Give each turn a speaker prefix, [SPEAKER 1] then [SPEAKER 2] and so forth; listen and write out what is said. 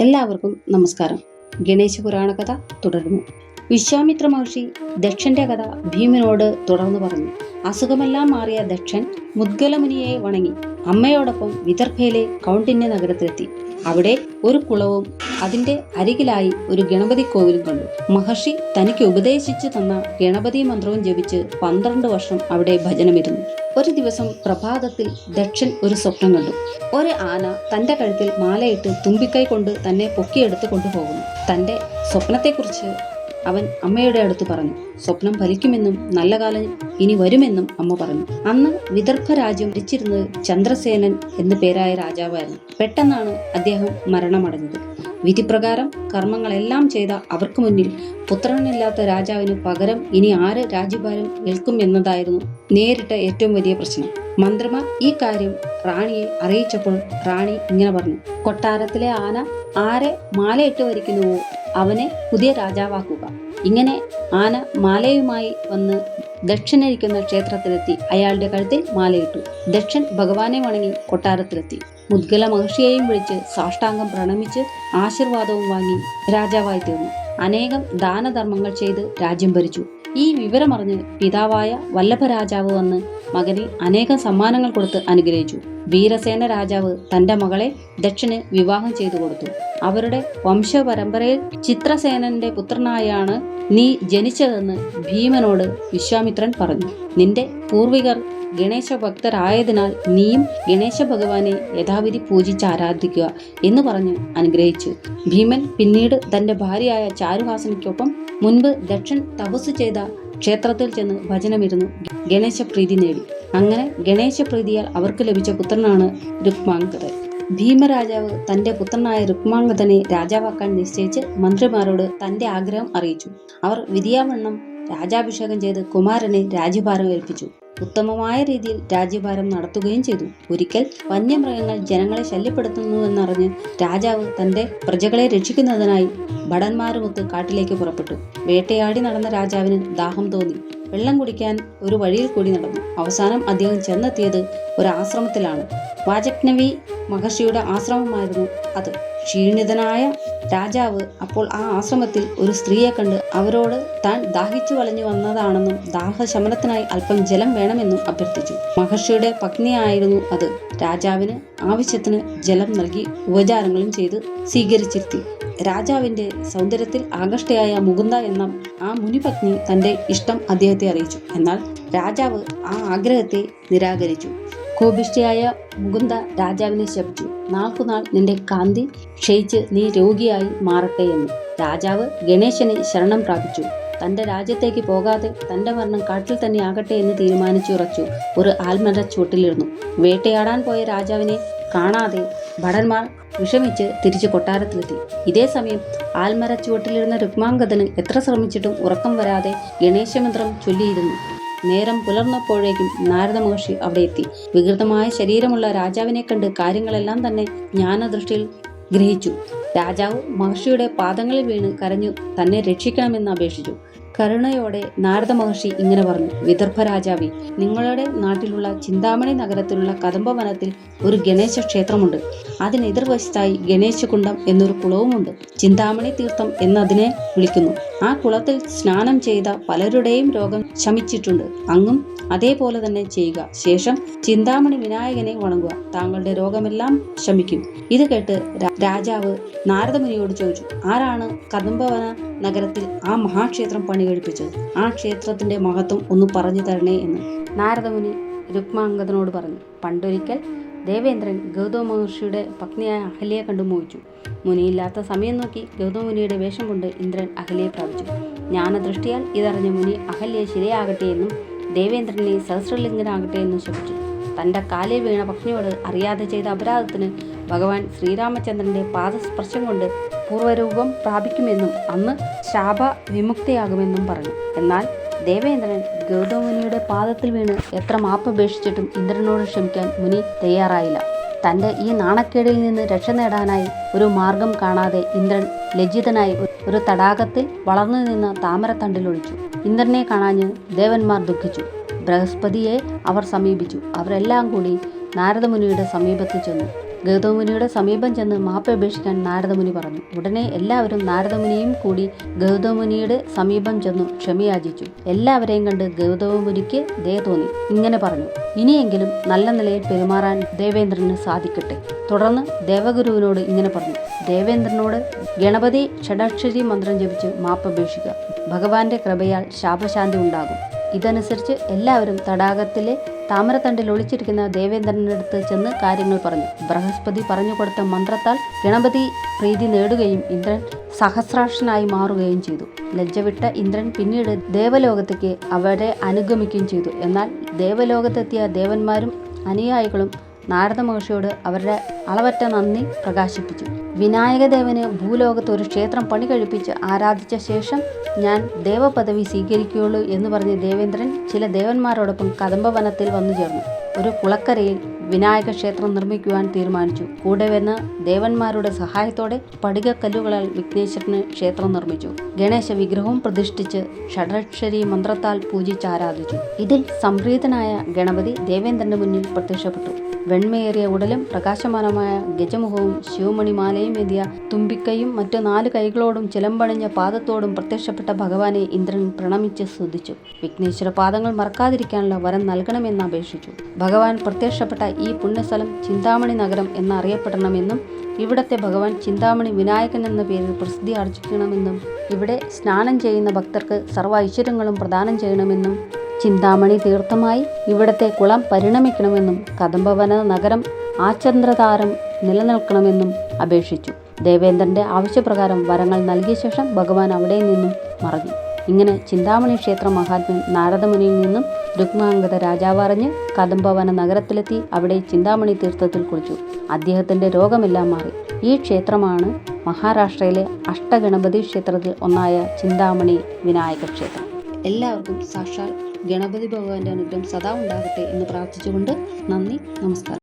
[SPEAKER 1] എല്ലാവർക്കും നമസ്കാരം. ഗണേശ പുരാണ കഥ തുടരുന്നു. വിശ്വാമിത്ര മഹർഷി ദക്ഷന്റെ കഥ ഭീമനോട് തുടർന്ന് പറഞ്ഞു. അസുഖമെല്ലാം മാറിയ ദക്ഷൻ മുദ്ഗലമുനിയെ വണങ്ങി. അമ്മയോടൊപ്പം വിദർഭയിലെ കൗണ്ടിന്യ നഗരത്തിലെത്തി. അവിടെ ഒരു കുളവും അതിന്റെ അരികിലായി ഒരു ഗണപതി കോവിലും കണ്ടു. മഹർഷി തനിക്ക് ഉപദേശിച്ചു തന്ന ഗണപതി മന്ത്രവും ജപിച്ച് പന്ത്രണ്ട് വർഷം അവിടെ ഭജനമിരുന്നു. ഒരു ദിവസം പ്രഭാതത്തിൽ ദക്ഷൻ ഒരു സ്വപ്നം കണ്ടു. ഒരു ആന തന്റെ കഴുത്തിൽ മാലയിട്ട് തുമ്പിക്കൈ കൊണ്ട് തന്നെ പൊക്കിയെടുത്ത് കൊണ്ടുപോകുന്നു. തന്റെ സ്വപ്നത്തെക്കുറിച്ച് അവൻ അമ്മയുടെ അടുത്ത് പറഞ്ഞു സ്വപ്നം ഫലിക്കുമെന്നും നല്ല കാലം ഇനി വരുമെന്നും അമ്മ പറഞ്ഞു. അന്ന് വിദർഭ രാജ്യം ഭരിച്ചിരുന്നത് ചന്ദ്രസേനൻ എന്നു പേരായ രാജാവായിരുന്നു. പെട്ടെന്നാണ് അദ്ദേഹം മരണമടഞ്ഞത്. വിധിപ്രകാരം കർമ്മങ്ങളെല്ലാം ചെയ്ത അവർക്ക് മുന്നിൽ പുത്രനില്ലാത്ത രാജാവിന് പകരം ഇനി ആര് രാജ്യഭാരം ഏൽക്കും എന്നതായിരുന്നു നേരിട്ട ഏറ്റവും വലിയ പ്രശ്നം. മന്ത്രിമാർ ഈ കാര്യം റാണിയെ അറിയിച്ചപ്പോൾ റാണി ഇങ്ങനെ പറഞ്ഞു കൊട്ടാരത്തിലെ ആന ആരെ മാലയിട്ട് വരിക്കുന്നുവോ? അവനെ പുതിയ രാജാവാക്കുക. ഇങ്ങനെ ആന മാലയുമായി വന്ന് ദക്ഷനിരിക്കുന്ന ക്ഷേത്രത്തിലെത്തി. അയാളുടെ കഴുത്തിൽ മാലയിട്ടു. ദക്ഷൻ ഭഗവാനെ വണങ്ങി കൊട്ടാരത്തിലെത്തി. മുദ്ഗല മഹർഷിയെയും വിളിച്ച് സാഷ്ടാംഗം പ്രണമിച്ച് ആശീർവാദവും വാങ്ങി രാജാവായി തീർന്നു. അനേകം ദാനധർമ്മങ്ങൾ ചെയ്ത് രാജ്യം ഭരിച്ചു. ഈ വിവരമറിഞ്ഞ് പിതാവായ വല്ലഭരാജാവ് വന്ന് മകനെ അനേകം സമ്മാനങ്ങൾ കൊടുത്ത് അനുഗ്രഹിച്ചു. വീരസേന രാജാവ് തന്റെ മകളെ ദക്ഷന് വിവാഹം ചെയ്തു കൊടുത്തു. അവരുടെ വംശപരമ്പരയിൽ ചിത്രസേനന്റെ പുത്രനായാണ് നീ ജനിച്ചതെന്ന് ഭീമനോട് വിശ്വാമിത്രൻ പറഞ്ഞു. നിന്റെ പൂർവികർ ഗണേശ ഭക്തരായതിനാൽ നീയും ഗണേശ ഭഗവാനെ യഥാവിധി പൂജിച്ച് ആരാധിക്കുക എന്ന് പറഞ്ഞ് അനുഗ്രഹിച്ചു. ഭീമൻ പിന്നീട് തന്റെ ഭാര്യയായ ചാരുഹാസനിക്കൊപ്പം മുൻപ് ദക്ഷൻ തപസ് ചെയ്ത ക്ഷേത്രത്തിൽ ചെന്ന് ഭജനമിരുന്നു. ഗണേശപ്രീതി നേടി. അങ്ങനെ ഗണേശ ഗണേശപ്രീതിയാൽ അവർക്ക് ലഭിച്ച പുത്രനാണ് രുക്മാംഗതൻ ഭീമരാജാവ് തന്റെ പുത്രനായ രുക്മാങ്കതനെ രാജാവാക്കാൻ നിശ്ചയിച്ച് മന്ത്രിമാരോട് തന്റെ ആഗ്രഹം അറിയിച്ചു. അവർ വിധിയാവണ്ണം രാജാഭിഷേകം ചെയ്ത് കുമാരനെ രാജ്യഭാരം ഏൽപ്പിച്ചു. ഉത്തമമായ രീതിയിൽ രാജ്യഭാരം നടത്തുകയും ചെയ്തു. ഒരിക്കൽ വന്യമൃഗങ്ങൾ ജനങ്ങളെ ശല്യപ്പെടുത്തുന്നുവെന്നറിഞ്ഞ് രാജാവ് തന്റെ പ്രജകളെ രക്ഷിക്കുന്നതിനായി ഭടന്മാരുമൊത്ത് കാട്ടിലേക്ക് പുറപ്പെട്ടു. വേട്ടയാടി നടന്ന രാജാവിന് ദാഹം തോന്നി. വെള്ളം കുടിക്കാൻ ഒരു വഴിയിൽ കൂടി നടന്നു. അവസാനം അദ്ദേഹം ചെന്നെത്തിയത് ഒരു ആശ്രമത്തിലാണ് വാജക്നവി മഹർഷിയുടെ ആശ്രമമായിരുന്നു അത്. ക്ഷീണിതനായ രാജാവ് അപ്പോൾ ആ ആശ്രമത്തിൽ ഒരു സ്ത്രീയെ കണ്ട് അവരോട് താൻ ദാഹിച്ചു വളഞ്ഞു വന്നതാണെന്നും ദാഹശമനത്തിനായി അല്പം ജലം വേണമെന്നും അഭ്യർത്ഥിച്ചു. മഹർഷിയുടെ പത്നിയായിരുന്നു അത്. രാജാവിന് ആവശ്യത്തിന് ജലം നൽകി ഉപചാരങ്ങളും ചെയ്ത് സ്വീകരിച്ചിരുത്തി. രാജാവിന്റെ സൗന്ദര്യത്തിൽ ആകൃഷ്ടയായ മുകുന്ദ എന്ന ആ മുനിപത്നി തന്റെ ഇഷ്ടം അദ്ദേഹത്തെ അറിയിച്ചു. എന്നാൽ രാജാവ് ആ ആഗ്രഹത്തെ നിരാകരിച്ചു. കോപിഷ്ഠയായ മുകുന്ദ രാജാവിനെ ശപിച്ചു. നാൾക്കുനാൾ നിന്റെ കാന്തി ക്ഷയിച്ച് നീ രോഗിയായി മാറട്ടെ എന്ന് രാജാവ് ഗണേശനെ ശരണം പ്രാപിച്ചു. തന്റെ രാജ്യത്തേക്ക് പോകാതെ തന്റെ മരണം കാട്ടിൽ തന്നെ ആകട്ടെ എന്ന് തീരുമാനിച്ചുറച്ചു. ഒരു ആൽമര വേട്ടയാടാൻ പോയ രാജാവിനെ കാണാതെ ഭടന്മാർ വിഷമിച്ച് തിരിച്ചു കൊട്ടാരത്തിലെത്തി. ഇതേ സമയം ആൽമര ചുവട്ടിലിരുന്ന എത്ര ശ്രമിച്ചിട്ടും ഉറക്കം വരാതെ ഗണേശമന്ത്രം ചൊല്ലിയിരുന്നു. നേരം പുലർന്നപ്പോഴേക്കും നാരദ മഹർഷി അവിടെ എത്തി വികൃതമായ ശരീരമുള്ള രാജാവിനെ കണ്ട് കാര്യങ്ങളെല്ലാം തന്നെ ജ്ഞാനദൃഷ്ടിയിൽ ഗ്രഹിച്ചു. രാജാവ് മഹർഷിയുടെ പാദങ്ങളിൽ വീണ് കരഞ്ഞു തന്നെ രക്ഷിക്കണമെന്ന് അപേക്ഷിച്ചു. കരുണയോടെ നാരദ മഹർഷി ഇങ്ങനെ പറഞ്ഞു വിദർഭ രാജാവി നിങ്ങളുടെ നാട്ടിലുള്ള ചിന്താമണി നഗരത്തിലുള്ള കദംബ വനത്തിൽ ഒരു ഗണേശ ക്ഷേത്രമുണ്ട്. അതിന് എതിർവശത്തായി ഗണേശകുണ്ടം എന്നൊരു കുളവുമുണ്ട്. ചിന്താമണി തീർത്ഥം എന്നതിനെ വിളിക്കുന്നു. ആ കുളത്തിൽ സ്നാനം ചെയ്ത പലരുടെയും രോഗം ശമിച്ചിട്ടുണ്ട്. അങ്ങും അതേപോലെ തന്നെ ചെയ്യുക. ശേഷം ചിന്താമണി വിനായകനെ വണങ്ങുക. താങ്കളുടെ രോഗമെല്ലാം ശമിക്കും. ഇത് കേട്ട് രാജാവ് നാരദമുനിയോട് ചോദിച്ചു ആരാണ് കദംബവന നഗരത്തിൽ ആ മഹാക്ഷേത്രം പണി കഴിപ്പിച്ചത് ആ ക്ഷേത്രത്തിന്റെ മഹത്വം ഒന്ന് പറഞ്ഞു തരണേ എന്ന്. നാരദമുനി രുക്മാംഗതനോട് പറഞ്ഞു പണ്ടൊരിക്കൽ ദേവേന്ദ്രൻ ഗൗതമ മഹർഷിയുടെ പത്നിയായ അഹല്യയെ കണ്ടു മോഹിച്ചു. മുനിയില്ലാത്ത സമയം നോക്കി ഗൗതമുനിയുടെ വേഷം കൊണ്ട് ഇന്ദ്രൻ അഹല്യയെ പ്രാപിച്ചു. ജ്ഞാനദൃഷ്ടിയാൽ ഇതറിഞ്ഞ മുനി അഹല്യെ ശരിയാകട്ടെ എന്നും ദേവേന്ദ്രനെ സഹസ്രലിംഗനാകട്ടെ എന്ന് ശപിച്ചു തന്റെ കാലിൽ വീണ പത്നിയോട് അറിയാതെ ചെയ്ത അപരാധത്തിന് ഭഗവാൻ ശ്രീരാമചന്ദ്രന്റെ പാദസ്പർശം കൊണ്ട് പൂർവരൂപം പ്രാപിക്കുമെന്നും അന്ന് ശാപ വിമുക്തിയാകുമെന്നും പറഞ്ഞു. എന്നാൽ ദേവേന്ദ്രൻ ഗൗതമുനിയുടെ പാദത്തിൽ വീണ് എത്ര മാപ്പപേക്ഷിച്ചിട്ടും ഇന്ദ്രനോട് ക്ഷമിക്കാൻ മുനി തയ്യാറായില്ല. തന്റെ ഈ നാണക്കേടിൽ നിന്ന് രക്ഷ നേടാനായി ഒരു മാർഗം കാണാതെ ഇന്ദ്രൻ ലജ്ജിതനായി ഒരു തടാകത്തിൽ വളർന്നു നിന്ന താമരത്തണ്ടിൽ ഒളിച്ചു ഇന്ദ്രനെ കാണാഞ്ഞ് ദേവന്മാർ ദുഃഖിച്ചു. ബൃഹസ്പതിയെ അവർ സമീപിച്ചു. അവരെല്ലാം കൂടി നാരദമുനിയുടെ സമീപത്ത് ചെന്നു. ഗൗതമുനിയുടെ സമീപം ചെന്ന് മാപ്പപേക്ഷിക്കാൻ നാരദമുനി പറഞ്ഞു. ഉടനെ എല്ലാവരും നാരദമുനിയും കൂടി ഗൗതമുനിയുടെ സമീപം ചെന്നു ക്ഷമയാചിച്ചു. എല്ലാവരെയും കണ്ട് ഗൗതമുനിക്ക് ദയ തോന്നി. ഇങ്ങനെ പറഞ്ഞു. ഇനിയെങ്കിലും നല്ല നിലയിൽ പെരുമാറാൻ ദേവേന്ദ്രന് സാധിക്കട്ടെ. തുടർന്ന് ദേവഗുരുവിനോട് ഇങ്ങനെ പറഞ്ഞു. ദേവേന്ദ്രനോട് ഗണപതി ഷഡാക്ഷരി മന്ത്രം ജപിച്ച് മാപ്പപേക്ഷിക്കുക ഭഗവാന്റെ കൃപയാൽ ശാപശാന്തി ഉണ്ടാകും. ഇതനുസരിച്ച് എല്ലാവരും തടാകത്തിലെ താമരത്തണ്ടിൽ ഒളിച്ചിരിക്കുന്ന ദേവേന്ദ്രന്റെ അടുത്ത് ചെന്ന് കാര്യങ്ങൾ പറഞ്ഞു. ബൃഹസ്പതി പറഞ്ഞു കൊടുത്ത മന്ത്രത്താൽ ഗണപതി പ്രീതി നേടുകയും ഇന്ദ്രൻ സഹസ്രാക്ഷനായി മാറുകയും ചെയ്തു. ലജ്ജവിട്ട ഇന്ദ്രൻ പിന്നീട് ദേവലോകത്തേക്ക് അവരെ അനുഗമിക്കുകയും ചെയ്തു. എന്നാൽ ദേവലോകത്തെത്തിയ ദേവന്മാരും അനുയായികളും നാരദ മഹർഷിയോട് അവരുടെ അളവറ്റ നന്ദി പ്രകാശിപ്പിച്ചു. വിനായകദേവന് ഭൂലോകത്ത് ഒരു ക്ഷേത്രം പണി കഴിപ്പിച്ച് ആരാധിച്ച ശേഷം ഞാൻ ദേവപദവി സ്വീകരിക്കുകയുള്ളൂ എന്ന് പറഞ്ഞ് ദേവേന്ദ്രൻ ചില ദേവന്മാരോടൊപ്പം കദംബവനത്തിൽ വന്നു ചേർന്നു. ഒരു കുളക്കരയിൽ വിനായക ക്ഷേത്രം നിർമ്മിക്കുവാൻ തീരുമാനിച്ചു. കൂടെ വന്ന് ദേവന്മാരുടെ സഹായത്തോടെ പടികക്കല്ലുകളാൽ വിഘ്നേശ്വരന് ക്ഷേത്രം നിർമ്മിച്ചു. ഗണേശ വിഗ്രഹവും പ്രതിഷ്ഠിച്ച് ഷഡക്ഷരി മന്ത്രത്താൽ പൂജിച്ച് ആരാധിച്ചു. ഇതിൽ സംപ്രീതനായ ഗണപതി ദേവേന്ദ്രന്റെ മുന്നിൽ പ്രത്യക്ഷപ്പെട്ടു. വെണ്മയേറിയ ഉടലും പ്രകാശമാനമായ ഗജമുഖവും ശിവമണിമാലയും എതിയ തുമ്പിക്കൈയും മറ്റു നാല് കൈകളോടും ചിലമ്പണിഞ്ഞ പാദത്തോടും പ്രത്യക്ഷപ്പെട്ട ഭഗവാനെ ഇന്ദ്രൻ പ്രണമിച്ച് സ്തുതിച്ചു. വിഘ്നേശ്വര പാദങ്ങൾ മറക്കാതിരിക്കാനുള്ള വരം നൽകണമെന്ന് അപേക്ഷിച്ചു. ഭഗവാൻ പ്രത്യക്ഷപ്പെട്ട ഈ പുണ്യസ്ഥലം ചിന്താമണി നഗരം എന്നറിയപ്പെടണമെന്നും ഇവിടത്തെ ഭഗവാൻ ചിന്താമണി വിനായകൻ എന്ന പേരിൽ പ്രസിദ്ധി ആർജിക്കണമെന്നും ഇവിടെ സ്നാനം ചെയ്യുന്ന ഭക്തർക്ക് സർവ ഐശ്വര്യങ്ങളും പ്രദാനം ചെയ്യണമെന്നും ചിന്താമണി തീർത്ഥമായി ഇവിടത്തെ കുളം പരിണമിക്കണമെന്നും കദംബവന നഗരം ആചന്ദ്രതാരം നിലനിൽക്കണമെന്നും അപേക്ഷിച്ചു. ദേവേന്ദ്രന്റെ ആവശ്യപ്രകാരം വരങ്ങൾ നൽകിയ ശേഷം ഭഗവാൻ അവിടെ നിന്നും മറഞ്ഞു. ഇങ്ങനെ ചിന്താമണി ക്ഷേത്ര മഹാത്മ്യം നാരദമുനിയിൽ നിന്നും രുക്മാംഗത രാജാവ് അറിഞ്ഞ് കദംബവന നഗരത്തിലെത്തി അവിടെ ചിന്താമണി തീർത്ഥത്തിൽ കുളിച്ചു. അദ്ദേഹത്തിന്റെ രോഗമെല്ലാം മാറി. ഈ ക്ഷേത്രമാണ് മഹാരാഷ്ട്രയിലെ അഷ്ടഗണപതി ക്ഷേത്രത്തിൽ ഒന്നായ ചിന്താമണി വിനായക ക്ഷേത്രം. എല്ലാവർക്കും സാക്ഷാൽ ഗണപതി ഭഗവാന്റെ അനുഗ്രഹം സദാ ഉണ്ടാകട്ടെ എന്ന് പ്രാർത്ഥിച്ചുകൊണ്ട് നന്ദി നമസ്കാരം.